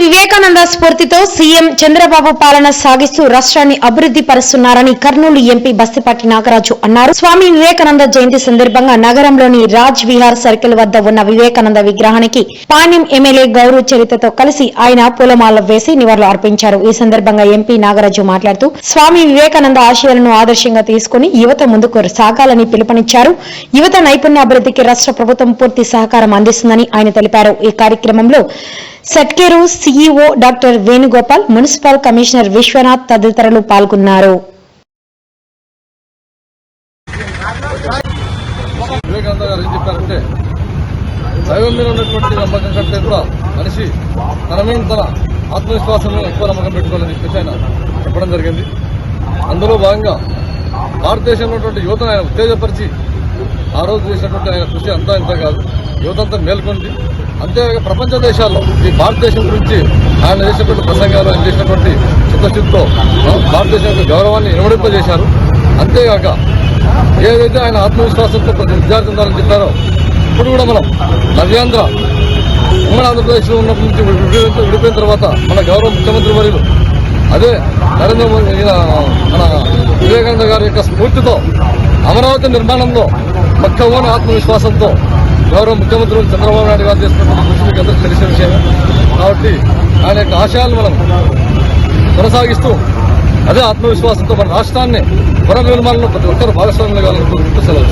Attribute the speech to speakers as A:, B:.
A: వివేకానంద స్ఫూర్తితో సీఎం చంద్రబాబు పాలన సాగిస్తూ రాష్ట్రాన్ని అభివృద్ధి పరుస్తున్నారని కర్నూలు ఎంపీ బస్తిపాటి నాగరాజు అన్నారు. స్వామి వివేకానంద జయంతి సందర్భంగా నగరంలోని రాజ్ విహార్ సర్కిల్ వద్ద ఉన్న వివేకానంద విగ్రహానికి పాణ్యం ఎమ్మెల్యే గౌరవ్ చరితతో కలిసి ఆయన పూలమాల వేసి నివాళులు అర్పించారు. ఈ సందర్భంగా ఎంపీ నాగరాజు మాట్లాడుతూ స్వామి వివేకానంద ఆశయాలను ఆదర్శంగా తీసుకుని యువత ముందుకు సాగాలని పిలుపునిచ్చారు. యువత నైపుణ్యాభివృద్ధికి రాష్ట్ర ప్రభుత్వం పూర్తి సహకారం అందిస్తుందని ఆయన తెలిపారు. ఈ కార్యక్రమంలో సట్కేరు CEO doctor Venugopal municipal commissioner Vishwanath తదితరులు పాల్గొన్నారు.
B: వివేకానంద గారు దైవం మీద ఉన్నటువంటి నమ్మకం కంటే కూడా మనిషి తన మీద తన ఆత్మవిశ్వాసంలో మీద ఎక్కువ నమ్మకం పెట్టుకోవాలని చెప్పేసి ఆయన చెప్పడం జరిగింది. అందులో భాగంగా భారతదేశంలో ఉన్నటువంటి యువతను ఆయన ఉత్తేజపరిచి ఆ రోజు చేసినటువంటి ఆయన కృషి అంతా ఇంత కాదు. యువతంతా మేల్కొంది. అంతేకాక ప్రపంచ దేశాల్లో ఈ భారతదేశం గురించి ఆయన చేసినటువంటి ప్రసంగాలు ఆయన చేసినటువంటి చిత్తశుద్ధితో భారతదేశం యొక్క గౌరవాన్ని నిలబడింపజేశారు అంతేగాక ఏదైతే ఆయన ఆత్మవిశ్వాసంతో ప్రతి విద్యార్థి ఉన్నారని చెప్పారో ఇప్పుడు కూడా మనం నవ్యాంధ్ర ఉమ్మడి ఆంధ్రప్రదేశ్లో ఉన్నప్పటి నుంచి విడిపోయిన తర్వాత మన గౌరవ ముఖ్యమంత్రి వర్యులు అదే నరేంద్ర మోదీ మన వివేకానంద గారి యొక్క స్ఫూర్తితో అమరావతి నిర్మాణంలో పక్కవని ఆత్మవిశ్వాసంతో గౌరవ ముఖ్యమంత్రి చంద్రబాబు నాయుడు గారు చేస్తున్న కృషి మీకు అందరికీ తెలిసిన విషయమే. కాబట్టి ఆయన యొక్క ఆశయాలు మనం కొనసాగిస్తూ అదే ఆత్మవిశ్వాసంతో మన రాష్ట్రాన్ని పునర్నిర్మాణంలో ప్రతి ఒక్కరు భాగస్వామ్యం కావాలని కోరుకుంటూ సెలవు